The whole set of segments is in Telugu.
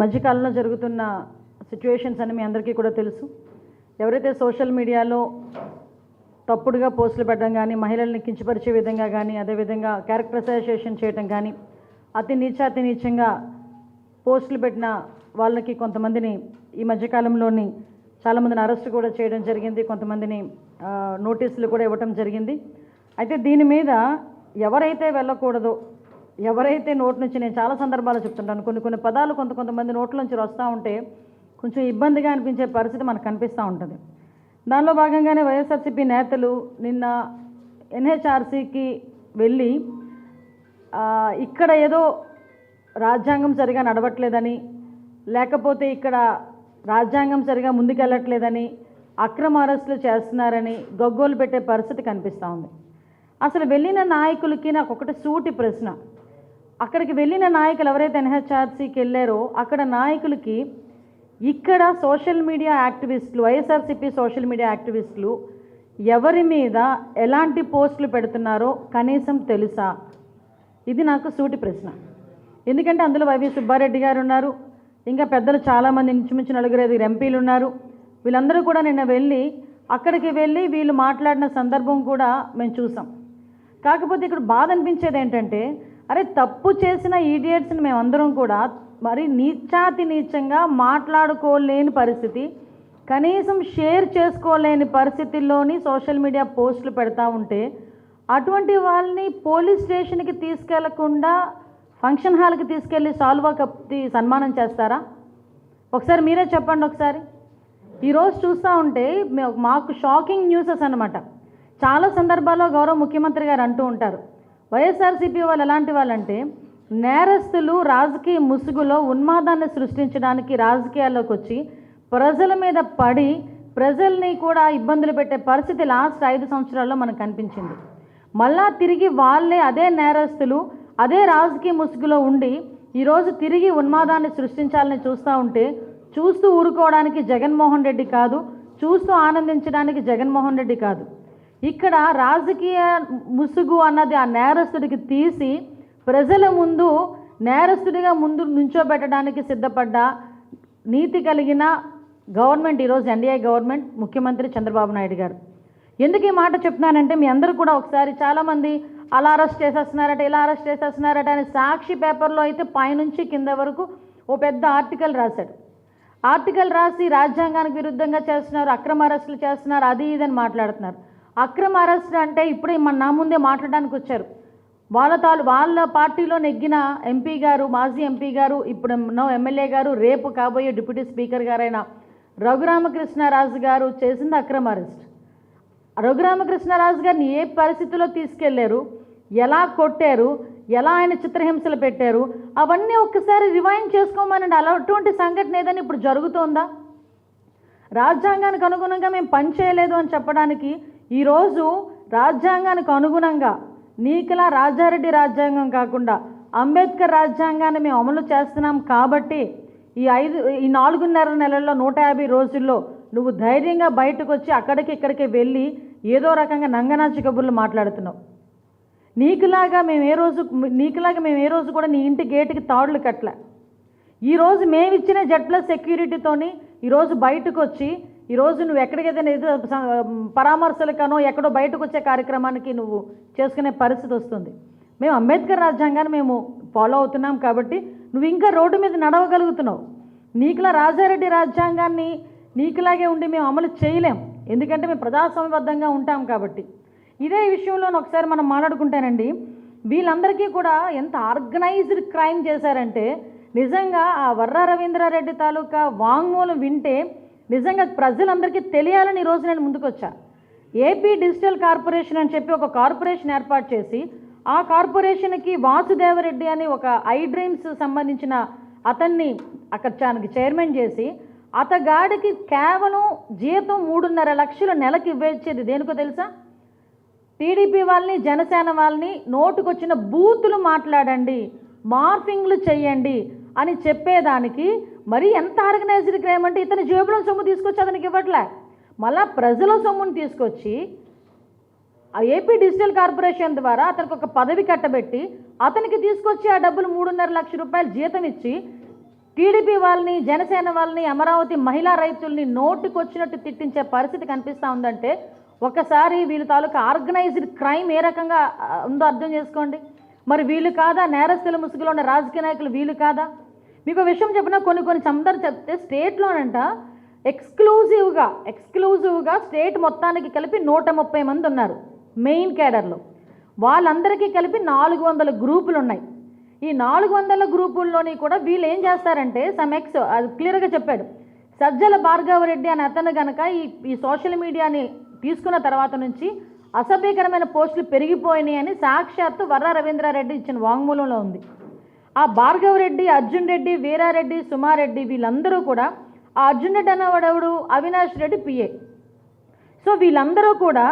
మధ్యకాలంలో జరుగుతున్న సిచ్యువేషన్స్ అని మీ అందరికీ కూడా తెలుసు. ఎవరైతే సోషల్ మీడియాలో తప్పుడుగా పోస్టులు పెట్టడం కానీ మహిళల్ని కించపరిచే విధంగా కానీ అదేవిధంగా క్యారెక్టరైజేషన్ చేయడం కానీ అతి నీచాతి నీచంగా పోస్టులు పెట్టిన వాళ్ళకి కొంతమందిని ఈ మధ్యకాలంలోని చాలామందిని అరెస్ట్ కూడా చేయడం జరిగింది. కొంతమందిని నోటీసులు కూడా ఇవ్వటం జరిగింది. అయితే దీని మీద ఎవరైతే వెళ్ళకూడదో ఎవరైతే నోటి నుంచి నేను చాలా సందర్భాలు చెప్తుంటాను కొన్ని కొన్ని పదాలు కొంత కొంతమంది నోట్ల నుంచి వస్తూ ఉంటే కొంచెం ఇబ్బందిగా అనిపించే పరిస్థితి మనకు కనిపిస్తూ ఉంటుంది. దానిలో భాగంగానే వైఎస్ఆర్సీపీ నేతలు నిన్న ఎన్హెచ్ఆర్సీకి వెళ్ళి ఇక్కడ ఏదో రాజ్యాంగం సరిగా నడవట్లేదని లేకపోతే ఇక్కడ రాజ్యాంగం సరిగా ముందుకెళ్ళట్లేదని అక్రమ అరెస్టులు చేస్తున్నారని గగ్గోలు పెట్టే పరిస్థితి కనిపిస్తూ ఉంది. అసలు వెళ్ళిన నాయకులకి నాకు ఒకటి సూటి ప్రశ్న. అక్కడికి వెళ్ళిన నాయకులు ఎవరైతే ఎన్హెచ్ఆర్సీకి వెళ్ళారో అక్కడ నాయకులకి ఇక్కడ సోషల్ మీడియా యాక్టివిస్టులు వైఎస్ఆర్సీపీ సోషల్ మీడియా యాక్టివిస్టులు ఎవరి మీద ఎలాంటి పోస్టులు పెడుతున్నారో కనీసం తెలుసా? ఇది నాకు సూటి ప్రశ్న. ఎందుకంటే అందులో వైవి సుబ్బారెడ్డి గారు ఉన్నారు ఇంకా పెద్దలు చాలామంది ఇంచుమించు నలుగురు ఐదుగురు ఎంపీలు ఉన్నారు. వీళ్ళందరూ కూడా నిన్న వెళ్ళి అక్కడికి వెళ్ళి వీళ్ళు మాట్లాడిన సందర్భం కూడా మేము చూసాం. కాకపోతే ఇక్కడ బాధ అనిపించేది ఏంటంటే అరే తప్పు చేసిన ఈడియట్స్ని మేమందరం కూడా మరి నీచాతి నీచంగా మాట్లాడుకోలేని పరిస్థితి కనీసం షేర్ చేసుకోలేని పరిస్థితుల్లోని సోషల్ మీడియా పోస్టులు పెడతా ఉంటే అటువంటి వాళ్ళని పోలీస్ స్టేషన్కి తీసుకెళ్ళకుండా ఫంక్షన్ హాల్కి తీసుకెళ్ళి సాల్వా కప్తి సన్మానం చేస్తారా? ఒకసారి మీరే చెప్పండి ఒకసారి. ఈరోజు చూస్తూ ఉంటే మాకు షాకింగ్ న్యూసెస్ అనమాట చాలా సందర్భాల్లో గౌరవ ముఖ్యమంత్రి గారు అంటూ ఉంటారు వైఎస్ఆర్సీపీ వాళ్ళు ఎలాంటి వాళ్ళంటే నేరస్తులు రాజకీయ ముసుగులో ఉన్మాదాన్ని సృష్టించడానికి రాజకీయాల్లోకి వచ్చి ప్రజల మీద పడి ప్రజల్ని కూడా ఇబ్బందులు పెట్టే పరిస్థితి లాస్ట్ ఐదు సంవత్సరాల్లో మనకు కనిపించింది. మళ్ళా తిరిగి వాళ్ళే అదే నేరస్తులు అదే రాజకీయ ముసుగులో ఉండి ఈరోజు తిరిగి ఉన్మాదాన్ని సృష్టించాలని చూస్తూ ఉంటే చూస్తూ ఊరుకోవడానికి జగన్మోహన్ రెడ్డి కాదు చూస్తూ ఆనందించడానికి జగన్మోహన్ రెడ్డి కాదు. ఇక్కడ రాజకీయ ముసుగు అన్నది ఆ నేరస్తుడికి తీసి ప్రజల ముందు నేరస్తుడిగా ముందు నుంచోబెట్టడానికి సిద్ధపడ్డ నీతి కలిగిన గవర్నమెంట్ ఈరోజు ఎన్డీఏ గవర్నమెంట్ ముఖ్యమంత్రి చంద్రబాబు నాయుడు గారు. ఎందుకు ఈ మాట చెప్తున్నానంటే మీ అందరూ కూడా ఒకసారి చాలామంది అలా అరెస్ట్ చేసేస్తున్నారట ఇలా అరెస్ట్ చేసేస్తున్నారట అని సాక్షి పేపర్లో అయితే పైనుంచి కింద వరకు ఓ పెద్ద ఆర్టికల్ రాశాడు. ఆర్టికల్ రాసి రాజ్యాంగానికి విరుద్ధంగా చేస్తున్నారు అక్రమ అరెస్టులు చేస్తున్నారు అది ఇది అని మాట్లాడుతున్నారు. అక్రమ అరెస్ట్ అంటే ఇప్పుడే మన నా ముందే మాట్లాడడానికి వచ్చారు. వాళ్ళ తాలు వాళ్ళ పార్టీలో నెగ్గిన ఎంపీ గారు మాజీ ఎంపీ గారు ఇప్పుడు నో ఎమ్మెల్యే గారు రేపు కాబోయే డిప్యూటీ స్పీకర్ గారైన రఘురామకృష్ణరాజు గారు చేసింది అక్రమ అరెస్ట్. రఘురామకృష్ణరాజు గారిని ఏ పరిస్థితిలో తీసుకెళ్ళారు? ఎలా కొట్టారు? ఎలా ఆయన చిత్రహింసలు పెట్టారు? అవన్నీ ఒక్కసారి రివైండ్ చేసుకోమనండి. అలా అటువంటి సంఘటన ఏదైనా ఇప్పుడు జరుగుతోందా? రాజ్యాంగానికి అనుగుణంగా మేము పని చేయలేదు అని చెప్పడానికి ఈరోజు రాజ్యాంగానికి అనుగుణంగా నీకులా రాజారెడ్డి రాజ్యాంగం కాకుండా అంబేద్కర్ రాజ్యాంగాన్ని మేము అమలు చేస్తున్నాం కాబట్టి ఈ ఐదు ఈ నాలుగున్నర నెలల్లో నూట యాభై రోజుల్లో నువ్వు ధైర్యంగా బయటకు వచ్చి అక్కడికి ఇక్కడికి వెళ్ళి ఏదో రకంగా నంగనాచి కబుర్లు మాట్లాడుతున్నావు. నీకులాగా మేము ఏ రోజు నీకులాగా మేము ఏ రోజు కూడా నీ ఇంటి గేటుకి తాడులు కట్టలే. ఈరోజు మేమిచ్చిన జెడ్ ప్లస్ సెక్యూరిటీతోని ఈరోజు బయటకు వచ్చి ఈరోజు నువ్వు ఎక్కడికైతే ఏదో పరామర్శలకనో ఎక్కడో బయటకు వచ్చే కార్యక్రమానికి నువ్వు చేసుకునే పరిస్థితి వస్తుంది. మేము అంబేద్కర్ రాజ్యాంగాన్ని మేము ఫాలో అవుతున్నాం కాబట్టి నువ్వు ఇంకా రోడ్డు మీద నడవగలుగుతున్నావు. నీకులా రాజారెడ్డి రాజ్యాంగాన్ని నీకులాగే ఉండి మేము అమలు చేయలేం. ఎందుకంటే మేము ప్రజాస్వామ్యబద్ధంగా ఉంటాం కాబట్టి. ఇదే విషయంలో ఒకసారి మనం మాట్లాడుకుంటానండి. వీళ్ళందరికీ కూడా ఎంత ఆర్గనైజ్డ్ క్రైమ్ చేశారంటే నిజంగా ఆ వర్ర రవీంద్రారెడ్డి తాలూకా వాంగ్మూలం వింటే నిజంగా ప్రజలందరికీ తెలియాలని ఈరోజు నేను ముందుకొచ్చా. ఏపీ డిజిటల్ కార్పొరేషన్ అని చెప్పి ఒక కార్పొరేషన్ ఏర్పాటు చేసి ఆ కార్పొరేషన్కి వాసుదేవరెడ్డి అని ఒక ఐ డ్రీమ్స్ సంబంధించిన అతన్ని అక్కడ చానికి చైర్మన్ చేసి అతగాడికి కేవలం జీతం మూడున్నర లక్షలు నెలకి ఇవ్వచ్చేది దేనికో తెలుసా? టీడీపీ వాళ్ళని జనసేన వాళ్ళని నోటుకొచ్చిన బూతులు మాట్లాడండి మార్ఫింగ్లు చేయండి అని చెప్పేదానికి మరి ఎంత ఆర్గనైజ్డ్ క్రైమ్ అంటే ఇతని జేబులో సొమ్ము తీసుకొచ్చి అతనికి ఇవ్వట్లే. మళ్ళా ప్రజల సొమ్ముని తీసుకొచ్చి ఆ ఏపీ డిజిటల్ కార్పొరేషన్ ద్వారా అతనికి ఒక పదవి కట్టబెట్టి అతనికి తీసుకొచ్చి ఆ డబ్బులు మూడున్నర లక్ష రూపాయలు జీతం ఇచ్చి టీడీపీ వాళ్ళని జనసేన వాళ్ళని అమరావతి మహిళా రైతుల్ని నోటికొచ్చినట్టు తిట్టించే పరిస్థితి కనిపిస్తూ ఉందంటే ఒకసారి వీళ్ళ తాలూకా ఆర్గనైజ్డ్ క్రైమ్ ఏ రకంగా ఉందో అర్థం చేసుకోండి. మరి వీళ్ళు కాదా నేరస్తుల ముసుగులో ఉన్న రాజకీయ నాయకులు వీళ్ళు కాదా? మీకు విషయం చెప్పిన కొన్ని కొన్ని అందరు చెప్తే స్టేట్లోనంట ఎక్స్క్లూజివ్గా ఎక్స్క్లూజివ్గా స్టేట్ మొత్తానికి కలిపి నూట ముప్పై మంది ఉన్నారు మెయిన్ క్యాడర్లో. వాళ్ళందరికీ కలిపి నాలుగు వందల గ్రూపులు ఉన్నాయి ఈ నాలుగు వందల గ్రూపుల్లోని కూడా వీళ్ళు ఏం చేస్తారంటే సమ్ ఎక్స్ అది క్లియర్గా చెప్పాడు. సజ్జల భార్గవరెడ్డి అనే అతను కనుక ఈ ఈ సోషల్ మీడియాని తీసుకున్న తర్వాత నుంచి అసభ్యకరమైన పోస్టులు పెరిగిపోయినాయి అని సాక్షాత్తు వర్ర రవీంద్రారెడ్డి ఇచ్చిన వాంగ్మూలంలో ఉంది. ఆ భార్గవరెడ్డి అర్జున్ రెడ్డి వీరారెడ్డి సుమారెడ్డి వీళ్ళందరూ కూడా ఆ అర్జున్ రెడ్డి అన్నవాడెవడు అవినాష్ రెడ్డి పిఏ సో వీళ్ళందరూ కూడా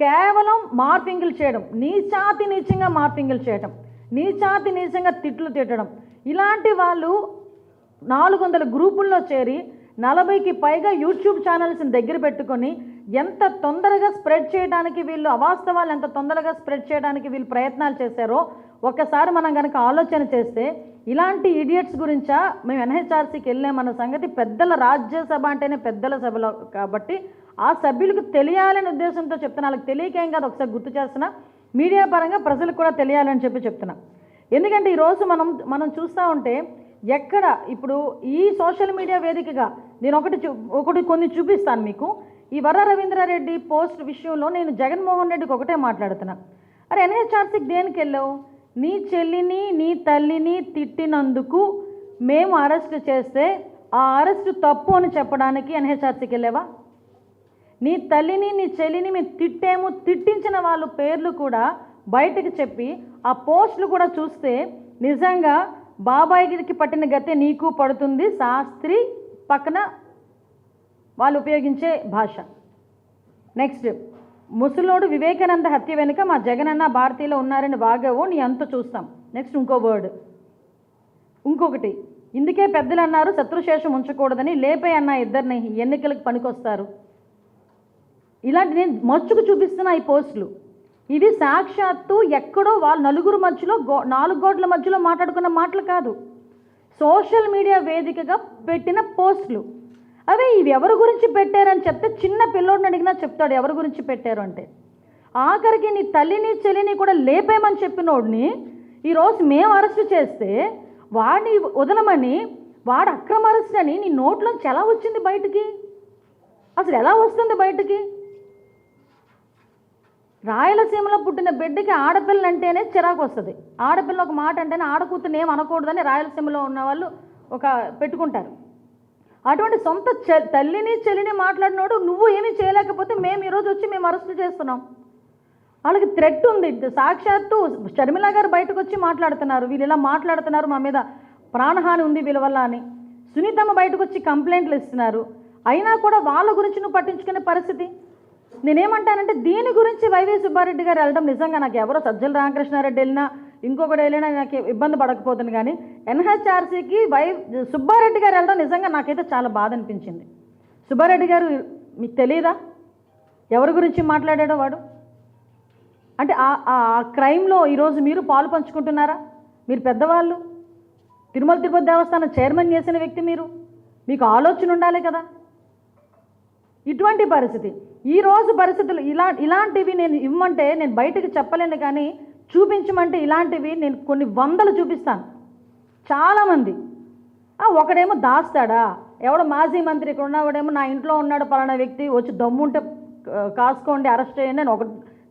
కేవలం మార్పింగులు చేయడం నీచాతి నీచంగా మార్పింగులు చేయడం నీచాతి నీచంగా తిట్లు తిట్టడం. ఇలాంటి వాళ్ళు నాలుగు వందల గ్రూపుల్లో చేరి నలభైకి పైగా యూట్యూబ్ ఛానల్స్ని దగ్గర పెట్టుకొని ఎంత తొందరగా స్ప్రెడ్ చేయడానికి వీళ్ళు అవాస్తవాలు ఎంత తొందరగా స్ప్రెడ్ చేయడానికి వీళ్ళు ప్రయత్నాలు చేశారో ఒక్కసారి మనం కనుక ఆలోచన చేస్తే ఇలాంటి ఇడియట్స్ గురించా మేము ఎన్హెచ్ఆర్సీకి వెళ్ళామన్న సంగతి పెద్దల రాజ్యసభ అంటేనే పెద్దల సభలో కాబట్టి ఆ సభ్యులకు తెలియాలనే ఉద్దేశంతో చెప్తున్నా. వాళ్ళకి తెలియకేం కాదు ఒకసారి గుర్తు చేస్తున్నా. మీడియా పరంగా ప్రజలకు కూడా తెలియాలని చెప్పి చెప్తున్నా. ఎందుకంటే ఈరోజు మనం మనం చూస్తూ ఉంటే ఎక్కడ ఇప్పుడు ఈ సోషల్ మీడియా వేదికగా నేను ఒకటి చూ ఒకటి కొన్ని చూపిస్తాను మీకు. ఈ వర్ర రవీంద్రారెడ్డి పోస్ట్ విషయంలో నేను జగన్మోహన్ రెడ్డికి ఒకటే మాట్లాడుతున్నా. అరే ఎన్హెచ్ఆర్సీకి దేనికి వెళ్ళావు? నీ చెల్లిని నీ తల్లిని తిట్టినందుకు మేము అరెస్ట్ చేస్తే ఆ అరెస్ట్ తప్పు అని చెప్పడానికి ఎన్హెచ్ఆర్సీకి వెళ్ళావా? నీ తల్లిని నీ చెల్లిని మేము తిట్టేము తిట్టించిన వాళ్ళ పేర్లు కూడా బయటకు చెప్పి ఆ పోస్టులు కూడా చూస్తే నిజంగా బాబాయికి పట్టిన గతే నీకు పడుతుంది శాస్త్రి పక్కన వాళ్ళు ఉపయోగించే భాష. నెక్స్ట్ ముసలోడు వివేకానంద హత్య వెనుక మా జగనన్న భారతీయులు ఉన్నారని వాగావు నీ అంత చూస్తాం. నెక్స్ట్ ఇంకో వర్డ్ ఇంకొకటి ఇందుకే పెద్దలు అన్నారు శత్రుశేషం ఉంచకూడదని లేపే అన్న ఇద్దరిని ఎన్నికలకు పనికొస్తారు. ఇలాంటి నేను మచ్చుకు చూపిస్తున్న ఈ పోస్టులు. ఇవి సాక్షాత్తు ఎక్కడో వాళ్ళ నలుగురు మధ్యలో గో నాలుగు గోడ్ల మధ్యలో మాట్లాడుకున్న మాటలు కాదు. సోషల్ మీడియా వేదికగా పెట్టిన పోస్టులు. అదే ఇవి ఎవరి గురించి పెట్టారని చెప్తే చిన్న పిల్లోడిని అడిగినా చెప్తాడు ఎవరి గురించి పెట్టారు అంటే. ఆఖరికి నీ తల్లిని చెల్లిని కూడా లేపేమని చెప్పినోడిని ఈరోజు మేము అరెస్ట్ చేస్తే వాడిని వదలమని వాడు అక్రమ అరెస్ట్ అని నీ నోట్లోంచి ఎలా వచ్చింది బయటికి? అసలు ఎలా వస్తుంది బయటికి? రాయలసీమలో పుట్టిన బిడ్డకి ఆడపిల్ల అంటేనే చిరాకు వస్తుంది. ఆడపిల్ల ఒక మాట అంటేనే ఆడకూతుని ఏం అనకూడదని రాయలసీమలో ఉన్న వాళ్ళు ఒక పెట్టుకుంటారు. అటువంటి సొంత చె- తల్లిని చెల్లిని మాట్లాడినోడు నువ్వు ఏమీ చేయలేకపోతే మేము ఈరోజు వచ్చి మేము అరెస్ట్ చేస్తున్నాం. వాళ్ళకి థ్రెట్ ఉంది. సాక్షాత్తు షర్మిల గారు బయటకు వచ్చి మాట్లాడుతున్నారు. వీళ్ళు ఇలా మాట్లాడుతున్నారు మా మీద ప్రాణహాని ఉంది వీళ్ళ వల్ల అని. సునీతమ్మ బయటకు వచ్చి కంప్లైంట్లు ఇస్తున్నారు. అయినా కూడా వాళ్ళ గురించి నువ్వు పట్టించుకునే పరిస్థితి? నేనేమంటానంటే దీని గురించి వైవి సుబ్బారెడ్డి గారు వెళ్ళడం నిజంగా నాకు ఎవరో సజ్జల రామకృష్ణారెడ్డి వెళ్ళినా ఇంకొకటి వెళ్ళినా నాకు ఇబ్బంది పడకపోతుంది కానీ ఎన్హెచ్ఆర్సీకి వై సుబ్బారెడ్డి గారు వెళ్ళడం నిజంగా నాకైతే చాలా బాధ అనిపించింది. సుబ్బారెడ్డి గారు మీకు తెలియదా ఎవరి గురించి మాట్లాడాడో వాడు? అంటే ఆ ఆ క్రైమ్లో ఈరోజు మీరు పాలు పంచుకుంటున్నారా? మీరు పెద్దవాళ్ళు? తిరుమల తిరుపతి దేవస్థానం చైర్మన్ చేసిన వ్యక్తి మీరు? మీకు ఆలోచన ఉండాలి కదా. ఇటువంటి పరిస్థితి. ఈ రోజు పరిస్థితులు ఇలా ఇలాంటివి నేను ఇవ్వమంటే నేను బయటకు చెప్పలేను కానీ చూపించమంటే ఇలాంటివి నేను కొన్ని వందలు చూపిస్తాను. చాలామంది ఒకడేమో దాస్తాడా? ఎవడో మాజీ మంత్రి ఇక్కడ ఉన్నవాడేమో నా ఇంట్లో ఉన్నాడు పలానా వ్యక్తి వచ్చి దమ్ముంటే కాసుకోండి అరెస్ట్ చేయండి అని ఒక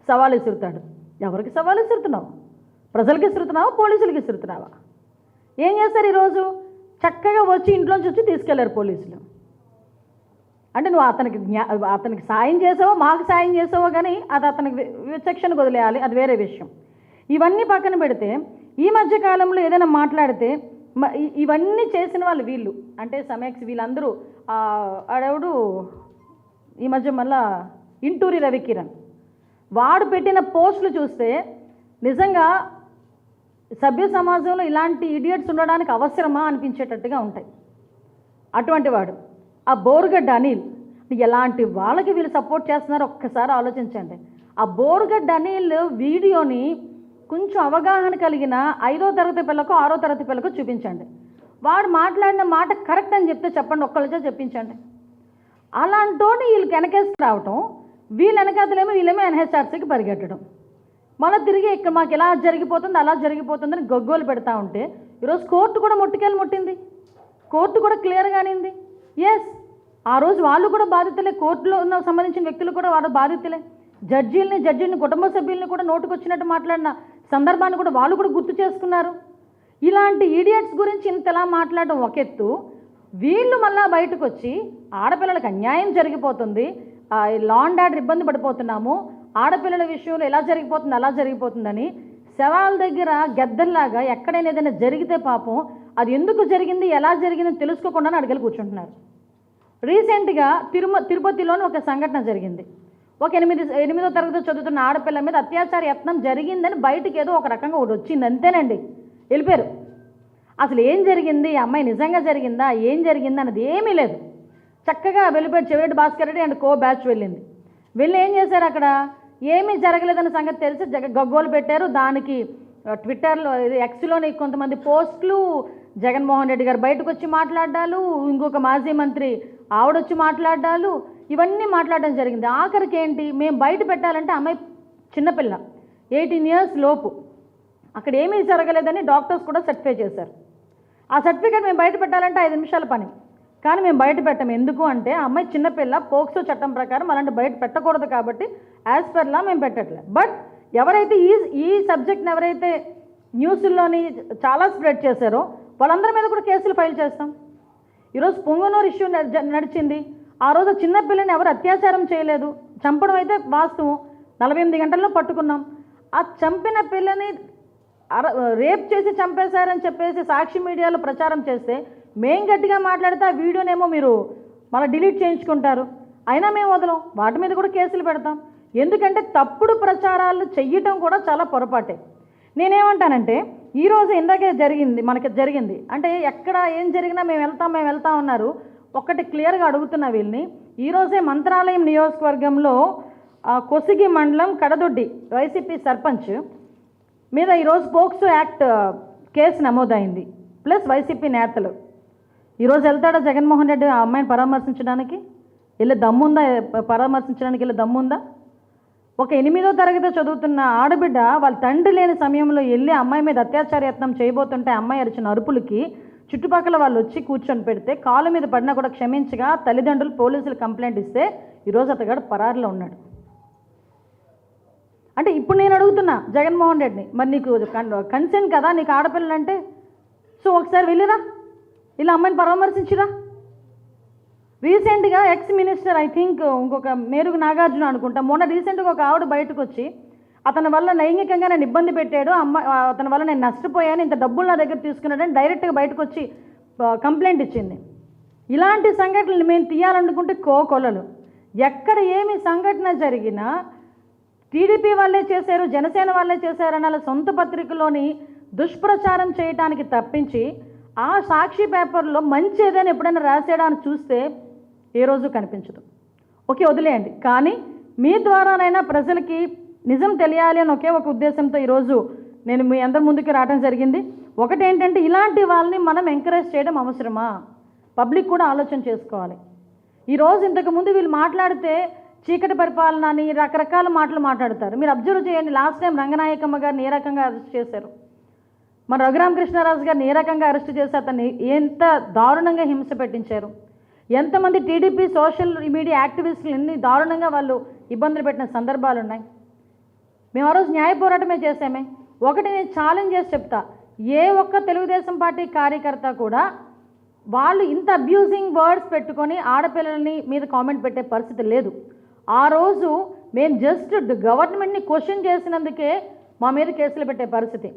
సవాల్ విసురుతాడు. ఎవరికి సవాల్ విసురుతున్నావు? ప్రజలకి విసురుతున్నావా? పోలీసులకి విసురుతున్నావా? ఏం చేస్తారు ఈరోజు? చక్కగా వచ్చి ఇంట్లోంచి వచ్చి తీసుకెళ్ళారు పోలీసులు. అంటే నువ్వు అతనికి జ్ఞా అతనికి సాయం చేసావో మాకు సాయం చేసావో కానీ అది అతనికి విచక్షణకు వదిలేయాలి. అది వేరే విషయం. ఇవన్నీ పక్కన పెడితే ఈ మధ్య కాలంలో ఏదైనా మాట్లాడితే ఇవన్నీ చేసిన వాళ్ళు వీళ్ళు. అంటే సమయక్స్ వీళ్ళందరూ అడవుడు ఈ మధ్య మళ్ళా ఇంటూరి రవికిరణ్. వాడు పెట్టిన పోస్టులు చూస్తే నిజంగా సభ్య సమాజంలో ఇలాంటి ఇడియట్స్ ఉండడానికి అవసరమా అనిపించేటట్టుగా ఉంటాయి. అటువంటి వాడు. ఆ బోరుగడ్డ అనిల్ ఎలాంటి వాళ్ళకి వీళ్ళు సపోర్ట్ చేస్తున్నారో ఒక్కసారి ఆలోచించండి. ఆ బోరుగడ్డ అనిల్ వీడియోని కొంచెం అవగాహన కలిగిన ఐదో తరగతి పిల్లకు ఆరో తరగతి పిల్లకు చూపించండి. వాడు మాట్లాడిన మాట కరెక్ట్ అని చెప్తే చెప్పండి ఒక్కళ్ళతో చెప్పించండి. అలాంటోని వీళ్ళకి వెనకేసి రావటం వీళ్ళు వెనకాతలేమో వీళ్ళేమో ఎన్హెచ్ఆర్సీకి పరిగెట్టడం. మళ్ళీ తిరిగి ఇక్కడ మాకు ఇలా జరిగిపోతుంది అలా జరిగిపోతుందని గొగ్గోలు పెడతా ఉంటే ఈరోజు కోర్టు కూడా ముట్టుకెళ్ళి ముట్టింది. కోర్టు కూడా క్లియర్గానింది ఎస్ ఆ రోజు వాళ్ళు కూడా బాధితులే కోర్టులో ఉన్న సంబంధించిన వ్యక్తులు కూడా వాళ్ళు బాధితులే. జడ్జీలని జడ్జీని కుటుంబ సభ్యుల్ని కూడా నోటుకొచ్చినట్టు మాట్లాడిన సందర్భాన్ని కూడా వాళ్ళు కూడా గుర్తు చేసుకున్నారు. ఇలాంటి ఈడియట్స్ గురించి ఇంతలా మాట్లాడడం ఒక ఎత్తు? వీళ్ళు మళ్ళా బయటకు వచ్చి ఆడపిల్లలకు అన్యాయం జరిగిపోతుంది. ఆ, ఈ ఆర్డర్ ఇబ్బంది పడిపోతున్నాము. ఆడపిల్లల విషయంలో ఎలా జరిగిపోతుంది అలా జరిగిపోతుందని శవాల దగ్గర గద్దల్లాగా ఎక్కడైనా ఏదైనా జరిగితే పాపం అది ఎందుకు జరిగింది ఎలా జరిగిందో తెలుసుకోకుండా అడగలు కూర్చుంటున్నారు. రీసెంట్గా తిరుమ తిరుపతిలోని ఒక సంఘటన జరిగింది. ఒక ఎనిమిది ఎనిమిదో తరగతి చదువుతున్న ఆడపిల్ల మీద అత్యాచార యత్నం జరిగిందని బయటికి ఏదో ఒక రకంగా ఒకటి వచ్చింది అంతేనండి. వెళ్ళిపోయారు. అసలు ఏం జరిగింది? అమ్మాయి నిజంగా జరిగిందా? ఏం జరిగింది అన్నది ఏమీ లేదు. చక్కగా వెళ్ళిపోయి Chevireddy Bhaskar Reddy and co batch వెళ్ళింది. వెళ్ళి ఏం చేశారు అక్కడ? ఏమీ జరగలేదన్న సంగతి తెలిసి జగ గగ్గోలు పెట్టారు. దానికి ట్విట్టర్లో ఎక్స్లోని కొంతమంది పోస్టులు జగన్మోహన్ రెడ్డి గారు బయటకు వచ్చి మాట్లాడాలు ఇంకొక మాజీ మంత్రి ఆవిడొచ్చి మాట్లాడాలు ఇవన్నీ మాట్లాడడం జరిగింది. ఆఖరికి ఏంటి మేము బయట పెట్టాలంటే అమ్మాయి చిన్నపిల్ల ఎయిటీన్ ఇయర్స్ లోపు. అక్కడ ఏమీ జరగలేదని డాక్టర్స్ కూడా సర్టిఫై చేశారు. ఆ సర్టిఫికేట్ మేము బయట పెట్టాలంటే ఐదు నిమిషాల పని. కానీ మేము బయట పెట్టాం. ఎందుకు అంటే అమ్మాయి చిన్నపిల్ల పోక్సో చట్టం ప్రకారం అలాంటి బయట పెట్టకూడదు కాబట్టి యాజ్ పర్ లా మేము పెట్టట్లే. బట్ ఎవరైతే ఈ ఈ సబ్జెక్ట్ని ఎవరైతే న్యూస్లోని చాలా స్ప్రెడ్ చేశారో వాళ్ళందరి మీద కూడా కేసులు ఫైల్ చేస్తాం. ఈరోజు పొంగనూరు ఇష్యూ నడిచింది. ఆ రోజు చిన్నపిల్లని ఎవరు అత్యాచారం చేయలేదు. చంపడం అయితే వాస్తవం. నలభై ఎనిమిది గంటల్లో పట్టుకున్నాం. ఆ చంపిన పిల్లని అర రేప్ చేసి చంపేశారని చెప్పేసి సాక్షి మీడియాలో ప్రచారం చేస్తే మేం గట్టిగా మాట్లాడితే ఆ వీడియోనేమో మీరు మళ్ళీ డిలీట్ చేయించుకుంటారు. అయినా మేము వదలం. వాటి మీద కూడా కేసులు పెడతాం. ఎందుకంటే తప్పుడు ప్రచారాలు చెయ్యటం కూడా చాలా పొరపాటే. నేనేమంటానంటే ఈరోజు ఇందాకే జరిగింది మనకి జరిగింది. అంటే ఎక్కడ ఏం జరిగినా మేము వెళ్తాం మేము వెళ్తాం ఉన్నారు ఒక్కటి క్లియర్గా అడుగుతున్న వీళ్ళని. ఈరోజే మంత్రాలయం నియోజకవర్గంలో కొసిగి మండలం కడదొడ్డి వైసీపీ సర్పంచ్ మీద ఈరోజు పోక్సో యాక్ట్ కేసు నమోదైంది ప్లస్ వైసీపీ నేతలు. ఈరోజు వెళ్తాడా జగన్మోహన్ రెడ్డి ఆ అమ్మాయిని పరామర్శించడానికి? వెళ్ళి దమ్ముందా? పరామర్శించడానికి వెళ్ళి దమ్ముందా? ఒక ఎనిమిదో తరగతి చదువుతున్న ఆడబిడ్డ వాళ్ళ తండ్రి లేని సమయంలో వెళ్ళి అమ్మాయి మీద అత్యాచార యత్నం చేయబోతుంటే అమ్మాయి అరిచిన అరుపులకి చుట్టుపక్కల వాళ్ళు వచ్చి కూర్చొని పెడితే కాలు మీద పడినా కూడా క్షమించగా తల్లిదండ్రులు పోలీసులు కంప్లైంట్ ఇస్తే ఈరోజు అతగాడు పరారులో ఉన్నాడు. అంటే ఇప్పుడు నేను అడుగుతున్నా జగన్మోహన్ రెడ్డిని మరి నీకు కన్సెంట్ కదా నీకు ఆడపిల్లలంటే సో ఒకసారి వెళ్ళిరా. ఇలా అమ్మాయిని పరామర్శించిరా. రీసెంట్గా ఎక్స్ మినిస్టర్ ఐ థింక్ ఇంకొక మేరుగు నాగార్జున అనుకుంటా మొన్న రీసెంట్గా ఒక ఆవిడ బయటకు వచ్చి అతని వల్ల లైంగికంగా నేను ఇబ్బంది పెట్టాడు అమ్మ అతని వల్ల నేను నష్టపోయాను ఇంత డబ్బులు నా దగ్గర తీసుకున్నాడని డైరెక్ట్గా బయటకు వచ్చి కంప్లైంట్ ఇచ్చింది. ఇలాంటి సంఘటనలు మేము తీయాలనుకుంటే కో కొలలు ఎక్కడ ఏమి సంఘటన జరిగినా టీడీపీ వాళ్ళే చేశారు జనసేన వాళ్ళే చేశారు అన్న సొంత పత్రికలోని దుష్ప్రచారం చేయటానికి తప్పించి ఆ సాక్షి పేపర్లో మంచి ఏదైనా ఎప్పుడైనా రాసాడా అని చూస్తే ఏ రోజు కనిపించదు. ఓకే వదిలేయండి. కానీ మీ ద్వారానైనా ప్రజలకి నిజం తెలియాలి అని ఒకే ఒక ఉద్దేశంతో ఈరోజు నేను మీ అందరి ముందుకు రావడం జరిగింది. ఒకటి ఏంటంటే ఇలాంటి వాళ్ళని మనం ఎంకరేజ్ చేయడం అవసరమా? పబ్లిక్ కూడా ఆలోచన చేసుకోవాలి. ఈరోజు ఇంతకుముందు వీళ్ళు మాట్లాడితే చీకటి పరిపాలన అని రకరకాల మాటలు మాట్లాడతారు. మీరు అబ్జర్వ్ చేయండి లాస్ట్ టైం రంగనాయకమ్మ గారిని ఏ రకంగా అరెస్ట్ చేశారు? మన రఘురామకృష్ణరాజు గారిని ఏ రకంగా అరెస్ట్ చేసి అతన్ని ఎంత దారుణంగా హింస పెట్టించారు? ఎంతమంది టీడీపీ సోషల్ మీడియా యాక్టివిస్టులు ఎన్ని దారుణంగా వాళ్ళు ఇబ్బందులు పెట్టిన సందర్భాలు ఉన్నాయి మేము ఆ రోజు న్యాయ పోరాటమే చేసామే ఒకటి నేను ఛాలెంజ్ చేసి చెప్తా. ఏ ఒక్క తెలుగుదేశం పార్టీ కార్యకర్త కూడా వాళ్ళు ఇంత అబ్యూజింగ్ వర్డ్స్ పెట్టుకొని ఆడపిల్లల్ని మీద కామెంట్ పెట్టే పరిస్థితి లేదు. ఆ రోజు మేము జస్ట్ గవర్నమెంట్ని క్వశ్చన్ చేసినందుకే మా మీద కేసులు పెట్టే పరిస్థితి.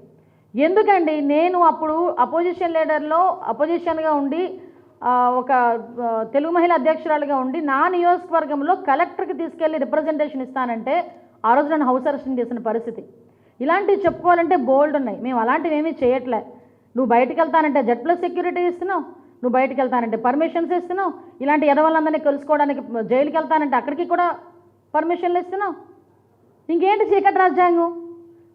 ఎందుకండి? నేను అప్పుడు అపోజిషన్ లీడర్లో అపోజిషన్గా ఉండి ఒక తెలుగు మహిళ అధ్యక్షురాలుగా ఉండి నా నియోజకవర్గంలో కలెక్టర్కి తీసుకెళ్ళి రిప్రజెంటేషన్ ఇస్తానంటే ఆ రోజు నన్ను హౌస్ అరెస్టింగ్ చేసిన పరిస్థితి. ఇలాంటివి చెప్పుకోవాలంటే బోల్డ్ ఉన్నాయి. మేము అలాంటివి ఏమీ చేయట్లే. నువ్వు బయటకు వెళ్తానంటే జెడ్ ప్లస్ సెక్యూరిటీ ఇస్తున్నావు. నువ్వు బయటకు వెళ్తానంటే పర్మిషన్స్ ఇస్తున్నావు. ఇలాంటి ఎదవాళ్ళందరినీ కలుసుకోవడానికి జైలుకి వెళ్తానంటే అక్కడికి కూడా పర్మిషన్లు ఇస్తున్నావు. ఇంకేంటి చీకటి రాజ్యాంగం?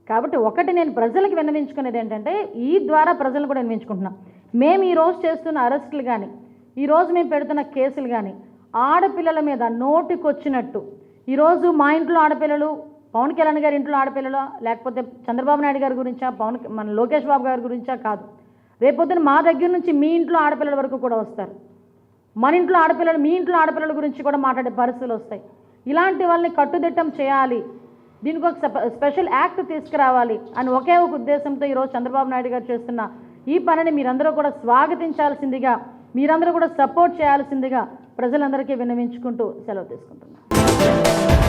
కాబట్టి ఒకటి నేను ప్రజలకు విన్నవించుకునేది ఏంటంటే ఈ ద్వారా ప్రజలు కూడా విన్నవించుకుంటున్నాం. మేము ఈరోజు చేస్తున్న అరెస్టులు కానీ ఈరోజు మేము పెడుతున్న కేసులు కానీ ఆడపిల్లల మీద నోటికొచ్చినట్టు ఈరోజు మా ఇంట్లో ఆడపిల్లలు పవన్ కళ్యాణ్ గారి ఇంట్లో ఆడపిల్లలు లేకపోతే చంద్రబాబు నాయుడు గారి గురించా పవన్ మన లోకేష్ బాబు గారి గురించా కాదు. రేపొద్దున మా దగ్గర నుంచి మీ ఇంట్లో ఆడపిల్లల వరకు కూడా వస్తారు. మన ఇంట్లో ఆడపిల్లలు మీ ఇంట్లో ఆడపిల్లల గురించి కూడా మాట్లాడే పరిస్థితులు వస్తాయి. ఇలాంటి వాళ్ళని కట్టుదిట్టం చేయాలి. దీనికి ఒక స్పెషల్ యాక్ట్ తీసుకురావాలి అని ఒకే ఒక ఉద్దేశంతో ఈరోజు చంద్రబాబు నాయుడు గారు చేస్తున్న ఈ పనిని మీరందరూ కూడా స్వాగతించాల్సిందిగా మీరందరూ కూడా సపోర్ట్ చేయాల్సిందిగా ప్రజలందరికీ విన్నవించుకుంటూ సెలవు తీసుకుంటున్నాను. Thank you.